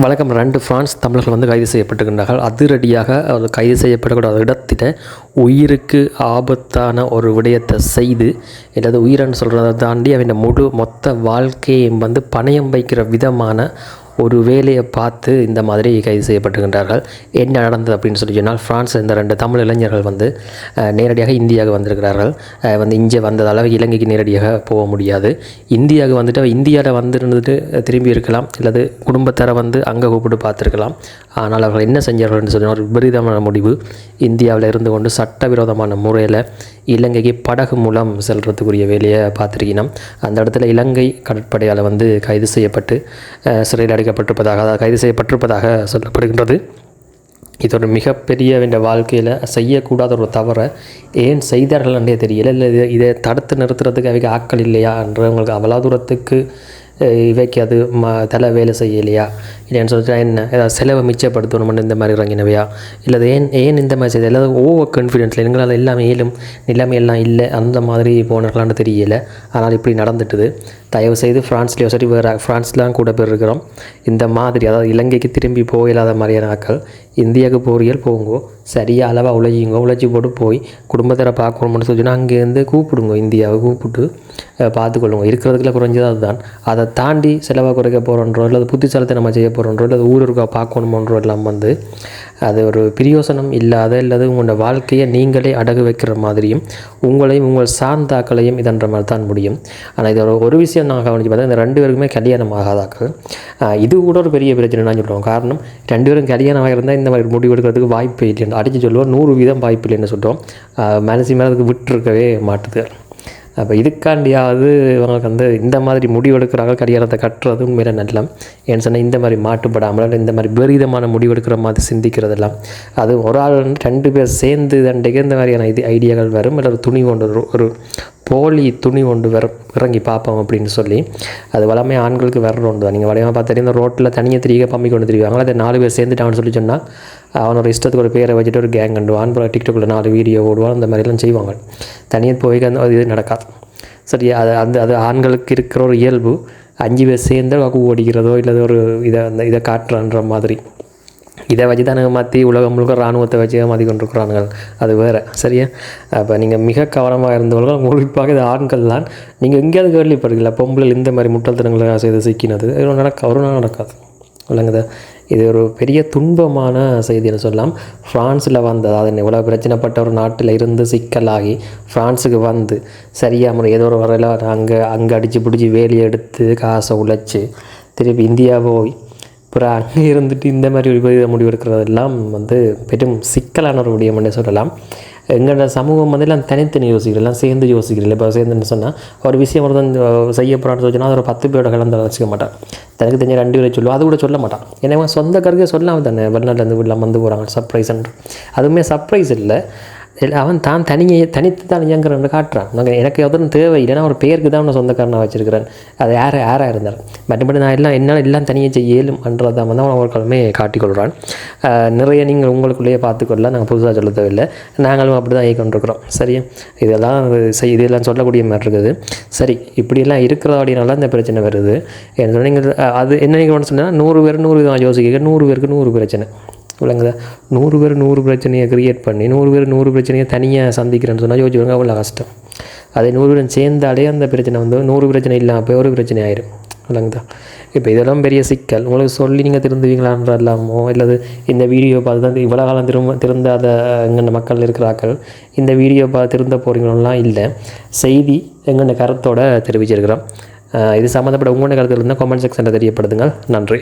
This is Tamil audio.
வழக்கம் ரெண்டு ஃப்ரான்ஸ் தமிழர்கள் வந்து கைது செய்யப்பட்டிருக்கின்றார்கள். அதிரடியாக அவர் கைது செய்யப்படக்கூடிய இடத்திட்ட உயிருக்கு ஆபத்தான ஒரு விடயத்தை செய்து அதாவது உயிரன்னு சொல்கிறத தாண்டி அவன் முழு மொத்த வாழ்க்கையும் வந்து பணயம் வைக்கிற விதமான ஒரு வேலையை பார்த்து இந்த மாதிரி கைது செய்யப்பட்டிருக்கின்றார்கள். என்ன நடந்தது அப்படின்னு சொல்லி சொன்னால் ஃப்ரான்ஸ் இந்த ரெண்டு தமிழ் இளைஞர்கள் வந்து நேரடியாக இந்தியாவுக்கு வந்திருக்கிறார்கள். வந்து இங்கே வந்ததால் இலங்கைக்கு நேரடியாக போக முடியாது. இந்தியாவுக்கு வந்துட்டு இந்தியாவில் வந்துருந்துட்டு திரும்பி இருக்கலாம் அல்லது குடும்பத்தரை வந்து அங்கே கூப்பிட்டு பார்த்துருக்கலாம். ஆனால் அவர்கள் என்ன செஞ்சார்கள்னு சொன்னால் ஒரு விபரீதமான முடிவு. இந்தியாவில் இருந்து கொண்டு சட்டவிரோதமான முறையில் இலங்கைக்கு படகு மூலம் செல்கிறதுக்குரிய வேலையை பார்த்துருக்கணும் அந்த இடத்துல இலங்கை கடற்படையால் வந்து கைது செய்யப்பட்டு சிறையில் சிறையில் அடைக்கப்பட்டிருப்பதாக அதாவது கைது செய்யப்பட்டிருப்பதாக சொல்லப்படுகின்றது. இது ஒரு மிகப்பெரிய என்ற வாழ்க்கையில் செய்யக்கூடாத ஒரு தவறை ஏன் செய்தார்கள்ன்றே தெரியல. இல்லை இது இதை தடுத்து நிறுத்துறதுக்கு அவைக்கு ஆட்கள் இல்லையான்றவங்களுக்கு அவ்வளோ தூரத்துக்கு இவைக்கு அது ம தலை வேலை செய்யலையா? இல்லைன்னு சொல்லிட்டு என்ன? ஏதாவது செலவை மிச்சப்படுத்தணும்னு இந்த மாதிரி இறங்கினவையா? இல்லை ஏன் ஏன் இந்த மாதிரி செய்யுது எல்லாரும் ஓவர் கான்ஃபிடென்ஸில் எங்களால் எல்லாமே ஏலும் நிலைமை எல்லாம் இல்லை அந்த மாதிரி போனார்களான்னு தெரியல. ஆனால் இப்படி நடந்துட்டுது. தயவுசெய்து ஃப்ரான்ஸ்லேயோ சரி வேறு ஃப்ரான்ஸ்லாம் கூட பேர் இருக்கிறோம். இந்த மாதிரி அதாவது இலங்கைக்கு திரும்பி போயில்லாத மாதிரியான நாட்கள் இந்தியாவுக்கு போறியல் போங்கோ சரியாக அளவாக உழைச்சிங்க உழைச்சி போட்டு போய் குடும்பத்தரை பார்க்கணும்னு சொல்லிச்சுன்னா அங்கேருந்து கூப்பிடுங்க இந்தியாவை கூப்பிட்டு பார்த்துக்கொள்ளுங்க. இருக்கிறதுக்குள்ள குறைஞ்சது அதுதான். அதை தாண்டி செலவாக குறைக்க போகிறோன்றோ இல்லை புத்திசாலத்தை நம்ம செய்ய போகிறோன்றோ இல்லை ஊர் இருக்கா பார்க்கணுமோன்றோ எல்லாம் வந்து அது ஒரு பிரியோசனம் இல்லாத அல்லது உங்களோட வாழ்க்கையை நீங்களே அடகு வைக்கிற மாதிரியும் உங்களையும் உங்கள் சார்ந்தாக்களையும் இதன்ற மாதிரி தான் முடியும். ஆனால் இது ஒரு ஒரு விஷயம் நான் கவனிச்சு பார்த்தா இந்த ரெண்டு பேருக்குமே கல்யாணம் ஆகாதாக்கள் இது கூட ஒரு பெரிய பிரச்சனை நான் சொல்லுவோம் காரணம் ரெண்டு பேரும் கல்யாணம் ஆகிருந்தால் இந்த மாதிரி முடிவு எடுக்கிறதுக்கு வாய்ப்பு இல்லைன்னு. அடித்து சொல்லுவோம் நூறு வீதம் வாய்ப்பு இல்லைன்னு சொல்கிறோம் மனசு மேலே அதுக்கு விட்டுருக்கவே மாட்டுது. அப்போ இதுக்காண்டியாவது இவங்களுக்கு வந்து இந்த மாதிரி முடிவெடுக்கிறாங்க கல்யாணத்தை கட்டுறது உண்மையில நல்லம். ஏன்னு சொன்னால் இந்த மாதிரி மாட்டுப்படாமல் இல்லை இந்த மாதிரி விபரீதமான முடிவெடுக்கிற மாதிரி சிந்திக்கிறதெல்லாம். அது ஒரு ஆள் ரெண்டு பேர் சேர்ந்து தண்டைக்கு இந்த மாதிரியான இது ஐடியாக்கள் வரும். இல்லை ஒரு துணி கொண்டு ஒரு போலி துணி கொண்டு விற இறங்கி பார்ப்போம் அப்படின்னு சொல்லி அது வளமே ஆண்களுக்கு வர்ற ஒன்று தான் நீங்கள் வளையமாக பார்த்துட்டு இந்த ரோட்டில் தனியாக திரிக பம்பி கொண்டு திரிவாங்களா அதை நாலு பேர் சேர்ந்துட்டான்னு சொல்லி சொன்னால் அவனோட இஷ்டத்துக்கு ஒரு பேரை வச்சுட்டு ஒரு கேங் கண்டுவான் அப்புறம் டிக்டாக்ல நாலு வீடியோ ஓடுவான் அந்த மாதிரிலாம் செய்வாங்க. தனியாக போய் அந்த அது இது நடக்காது. சரி அது அந்த அது ஆண்களுக்கு இருக்கிற ஒரு இயல்பு அஞ்சு பேர் சேர்ந்து வாக்கு ஓடிக்கிறதோ இல்லை ஒரு இதை அந்த இதை காட்டுறன்ற மாதிரி. இதை வச்சு தானே மாற்றி உலகம் முழுக்க இராணுவத்தை வச்சு மாற்றி கொண்டிருக்கிறானுங்கள் அது வேறு. சரியா? அப்போ நீங்கள் மிக கவனமாக இருந்தவர்கள் குறிப்பாக இது ஆண்கள் தான். நீங்கள் எங்கேயாவது கேள்விப்படுறீங்களா பொம்பளை இந்த மாதிரி முட்டாள்தனங்களை செய்து சிக்கினது. இது நடக்க ஒரு நாள் நடக்காது. விளங்குதா? இது ஒரு பெரிய துன்பமான செய்தின்னு சொல்லலாம். ஃப்ரான்ஸில் வந்து அதாவது இவ்வளோ பிரச்சனைப்பட்ட ஒரு நாட்டில் இருந்து சிக்கலாகி ஃப்ரான்ஸுக்கு வந்து சரியாக முறை ஏதோ ஒரு வரையில் அங்கே அங்கே அடித்து பிடிச்சி வேலையை எடுத்து காசை உழைச்சி திருப்பி இந்தியா போய் அப்புறம் அங்கே இருந்துட்டு இந்த மாதிரி ஒரு விபரீத முடிவு எடுக்கிறதெல்லாம் வந்து பெரும் சிக்கலான ஒரு விடயம்னே சொல்லலாம். எங்களோட சமூகம் வந்து எல்லாம் தனித்தனி யோசிக்கிறோம் எல்லாம் சேர்ந்து யோசிக்கிறோம் இப்போ சேர்ந்துன்னு சொன்னால் ஒரு விஷயம் ஒருத்தன் செய்ய போகிறான்னு சொன்னால் அது ஒரு பத்து பேரோட கலந்து வச்சுக்க மாட்டான். தனக்கு தெரிஞ்ச ரெண்டு பேரை சொல்லுவோம் அது கூட சொல்ல மாட்டான். ஏன்னா சொந்த கருக்கே சொல்லாமல் தானே வெளிநாட்டிலேருந்து வீட்டில் வந்து போகிறாங்க சர்ப்ரைஸ் அதுவுமே சர்ப்ரைஸ் இல்லை. அவன் தான் தனியே தனித்து தான் இயங்குறவன் காட்டுறான். நாங்கள் எனக்கு எதுவும் தேவை இல்லைன்னா ஒரு பேருக்கு தான் அவனை சொந்தக்காரனாக வச்சிருக்கிறேன். அது யார் யாராக இருந்தார் மற்றபடி நான் எல்லாம் என்னால் எல்லாம் தனியாக செய்ய இயலும்ன்றதை வந்து அவன் ஒரு காட்டிக்கொள்கிறான். நிறைய நீங்கள் உங்களுக்குள்ளேயே பார்த்துக்கொள்ள நாங்கள் புதுசாக சொல்ல தேவையில்லை நாங்களும் அப்படி தான் இயக்கின்றோம் சரியா? இதெல்லாம் செய் இதெல்லாம் சொல்லக்கூடிய மாதிரி இருக்குது. சரி இப்படியெல்லாம் இருக்கிறதாடினால இந்த பிரச்சனை வருது. என்ன நீங்கள் அது என்ன நீங்கள் சொன்னால் நூறு பேர் நூறு தான் யோசிக்க நூறு பேருக்கு நூறு பிரச்சனை. விளங்குதா நூறு பேர் நூறு பிரச்சனையை க்ரியேட் பண்ணி நூறு பேர் நூறு பிரச்சனையை தனியாக சந்திக்கிறேன்னு சொன்னால் யோசிச்சுவாங்க அவ்வளோ கஷ்டம். அதே நூறு பேரும் சேர்ந்தாலே அந்த பிரச்சனை வந்து நூறு பிரச்சனை இல்லாமல் போய் ஒரு பிரச்சனை ஆயிரும். விளங்குதா இப்போ இதெல்லாம் பெரிய சிக்கல். உங்களுக்கு சொல்லி நீங்கள் திருந்துவீங்களான்ற இல்லாமோ இல்லது இந்த வீடியோ பார்த்து தான் இவ்வளோ காலம் திரும்ப திருந்தாத எங்கென்ன மக்கள் இருக்கிறாக்கள் இந்த வீடியோ பார்த்து திருந்த போகிறீங்களெலாம் இல்லை. செய்தி எங்கென்ன கருத்தோடு தெரிவிச்சிருக்கிறோம். இது சம்மந்தப்பட்ட உங்களோட கருத்து இருந்தால் கமெண்ட் செக்ஷனில் தெரியப்படுத்துங்கள். நன்றி.